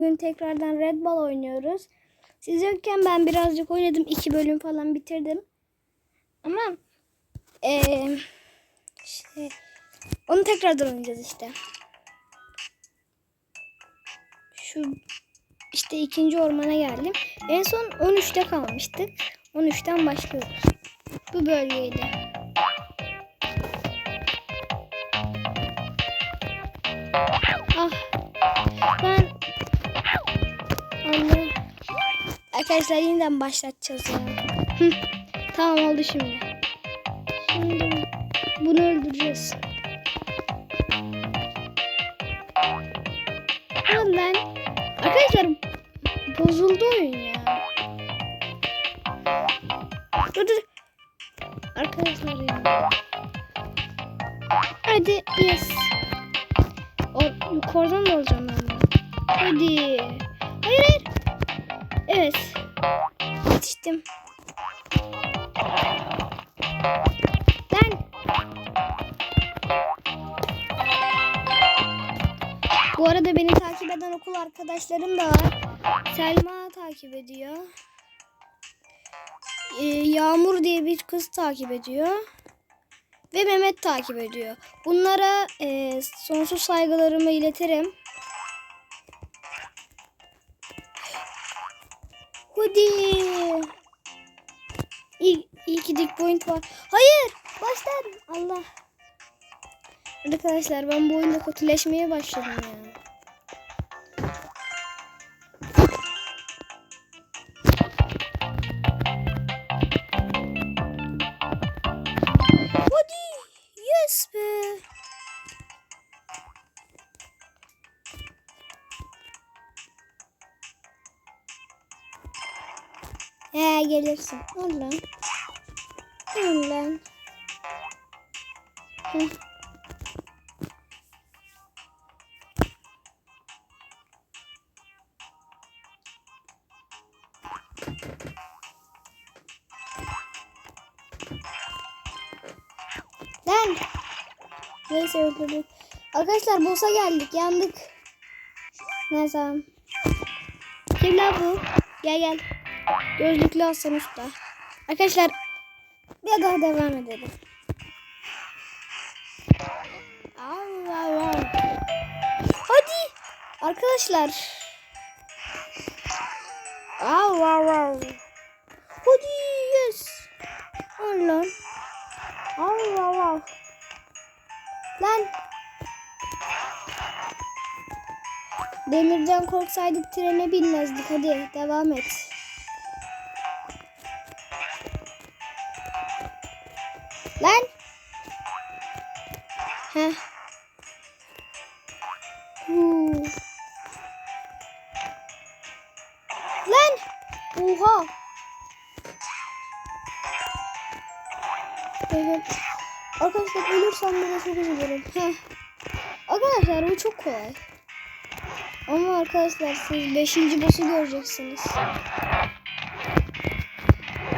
Bugün tekrardan Red Ball oynuyoruz. Siz yokken ben birazcık oynadım. iki bölüm falan bitirdim. Ama eee şey, onu tekrardan oynayacağız işte. Şu işte ikinci ormana geldim. En son 13'te kalmıştık. 13'ten başlıyoruz. Bu bölgeydi. Ah. Ben Allah. Arkadaşlar yeniden başlatacağız ya. Tamam oldu şimdi. Şimdi bunu öldüreceğiz. Lan lan. Arkadaşlar bozuldu oyun ya. Dur dur. Arkadaşlar ya. Hadi yes. O, yukarıdan da alacağım ben. Hadi. Yetiştim. Lan. Bu arada beni takip eden okul arkadaşlarım da var. Selma takip ediyor. Ee, Yağmur diye bir kız takip ediyor. Ve Mehmet takip ediyor. Bunlara e, sonsuz saygılarımı iletirim. Hadi. İyi, iyi ki dik point var. Hayır. Başlar. Allah. Arkadaşlar ben bu oyunda kötüleşmeye başladım ya. He gelirsin. Al lan. Al lan. Neyse öldürdük. Arkadaşlar boss'a geldik. Yandık. Neyse. Kim lan bu? Gel gel. Gözlüklü Hasan Usta. Arkadaşlar bir daha devam edelim. Allah Allah. Hadi. Arkadaşlar. Allah Allah. Hadi yes. Allah. Allah Allah. Lan. Demirden korksaydık trene binmezdik. Hadi devam et. Lan. Heh. Huu. Lan. Oha. Evet. Arkadaşlar ölürsem bana çok üzülürüm. Heh. Arkadaşlar bu çok kolay. Ama arkadaşlar siz 5. boss'u göreceksiniz.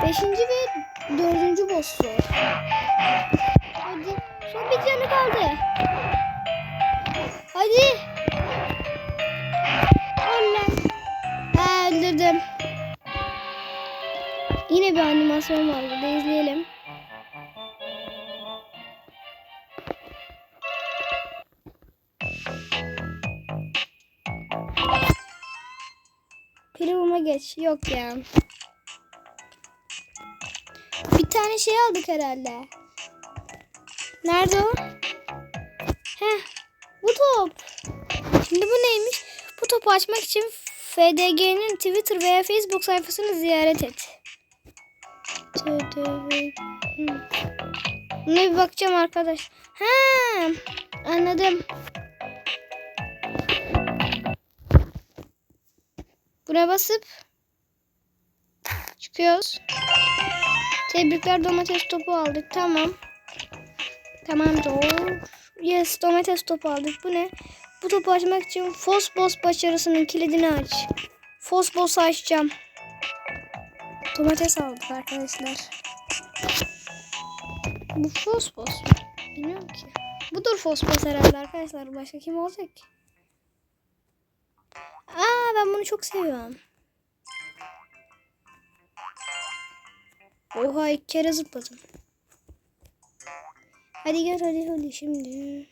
5. ve 4. boss zor. Hadi. Son bir canı kaldı. Hadi. Ha öldürdüm. Yine bir animasyon var burada izleyelim. Kırılma geç. Yok ya. Bir tane şey aldık herhalde. Nerede o? Heh. Bu top. Şimdi bu neymiş? Bu topu açmak için FDG'nin Twitter veya Facebook sayfasını ziyaret et. Buna bir bakacağım arkadaş. Ha, anladım. Buna basıp çıkıyoruz. Tebrikler domates topu aldık. Tamam. Tamam doğru. Yes domates topu aldık. Bu ne? Bu topu açmak için Fosbos başarısının kilidini aç. Fosbos'u açacağım. Domates aldık arkadaşlar. Bu Fosbos mu? Bilmiyorum ki. Budur Fosfos herhalde arkadaşlar. Başka kim olacak ki? Aa ben bunu çok seviyorum. Oha ilk kere zıpladım. Hadi gel hadi hadi şimdi.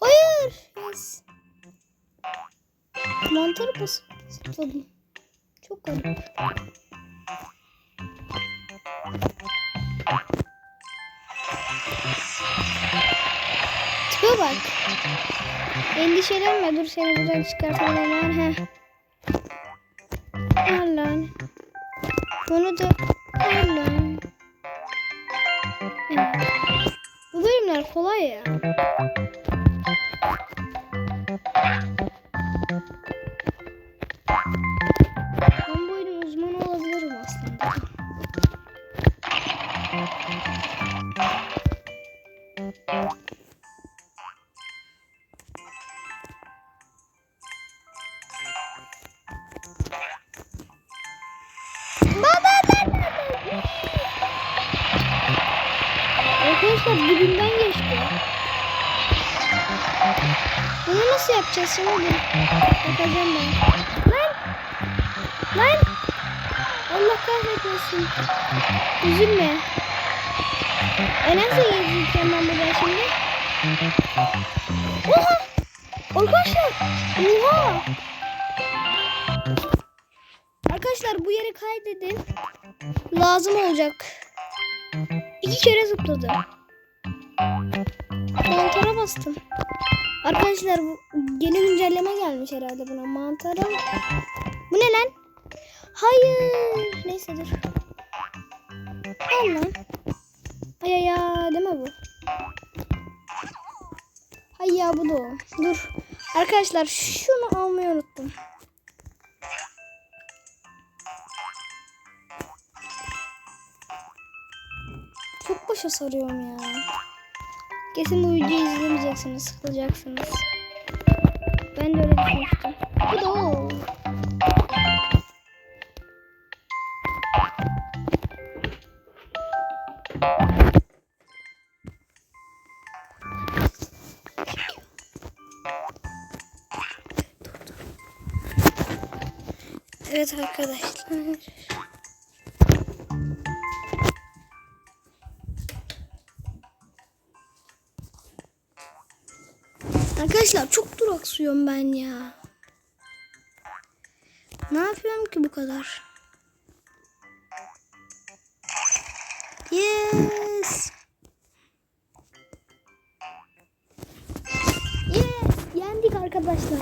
Hayır. Yes. Mantarı basıp zıpladım. Çok garip. Tipe bak. Endişelenme dur seni buradan çıkartalım hemen. Heh. Allah'ın. Bunu da Allah'ın. Evet. Bu bölümler kolay ya. Arkadaşlar dibinden geçti. Bunu nasıl yapacağız şimdi? Bakacağım ben. Lan! Lan! Allah kahretmesin. Üzülme. E nasıl gezeceğim ben buradan şimdi? Oha! Arkadaşlar! Oha! Arkadaşlar bu yeri kaydedin. Lazım olacak. İki kere zıpladım. Mantara bastım. Arkadaşlar bu yeni güncelleme gelmiş herhalde buna. Mantara. Bu ne lan? Hayır. Neyse dur. Al lan. Ay ay mi bu? Hay ya bu da o. Dur. Arkadaşlar şunu almayı unuttum. Çok başa sarıyorum ya. Kesin bu videoyu izlemeyeceksiniz, sıkılacaksınız. Ben de öyle düşünmüştüm. Bu da o. Evet arkadaşlar. Arkadaşlar çok duraksıyorum ben ya. Ne yapıyorum ki bu kadar? Yes. Yes. Yendik arkadaşlar.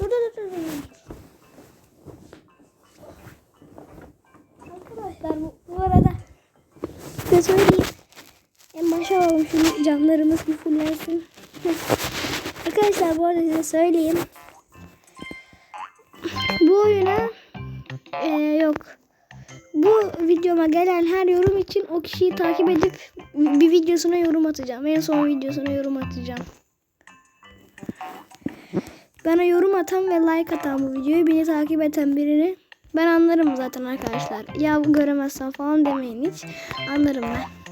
Dur dur dur dur. Arkadaşlar bu, bu arada size söyleyeyim. En başa alalım şunu canlarımız bir fullensin. Arkadaşlar bu arada size söyleyeyim. Bu oyuna e, yok. Bu videoma gelen her yorum için o kişiyi takip edip bir videosuna yorum atacağım. En son videosuna yorum atacağım. Bana yorum atan ve like atan bu videoyu beni takip eden birini ben anlarım zaten arkadaşlar. Ya göremezsen falan demeyin hiç. Anlarım ben.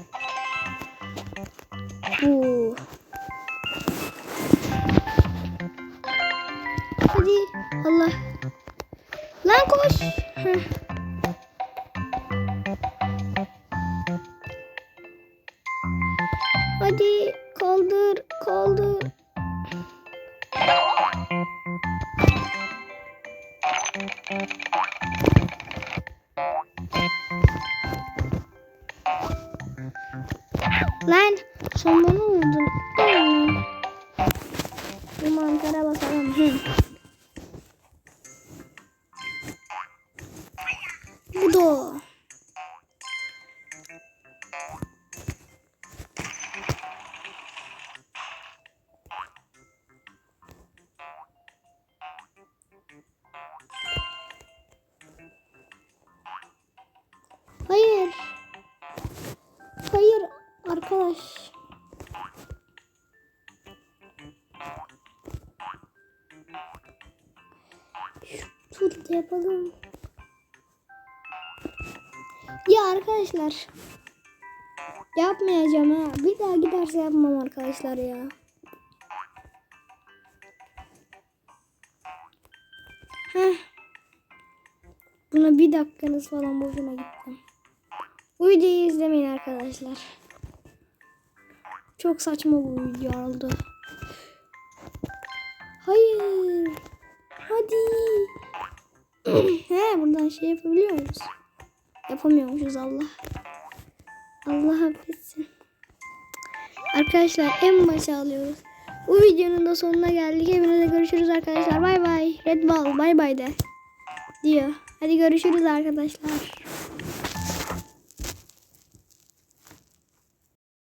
Bu da o. Hayır. Hayır arkadaş. Şu turda yapalım. Arkadaşlar. Yapmayacağım ha. Bir daha giderse yapmam arkadaşlar ya. Heh. Buna bir dakikanız falan boşuna gittim. Bu videoyu izlemeyin arkadaşlar. Çok saçma bu video oldu. Hayır. Hadi. He buradan şey yapabiliyor muyuz? Yapamıyormuşuz Allah. Allah affetsin. Arkadaşlar en başa alıyoruz. Bu videonun da sonuna geldik. Hepinize görüşürüz arkadaşlar. Bay bay. Red Ball bay bay de. Diyor. Hadi görüşürüz arkadaşlar.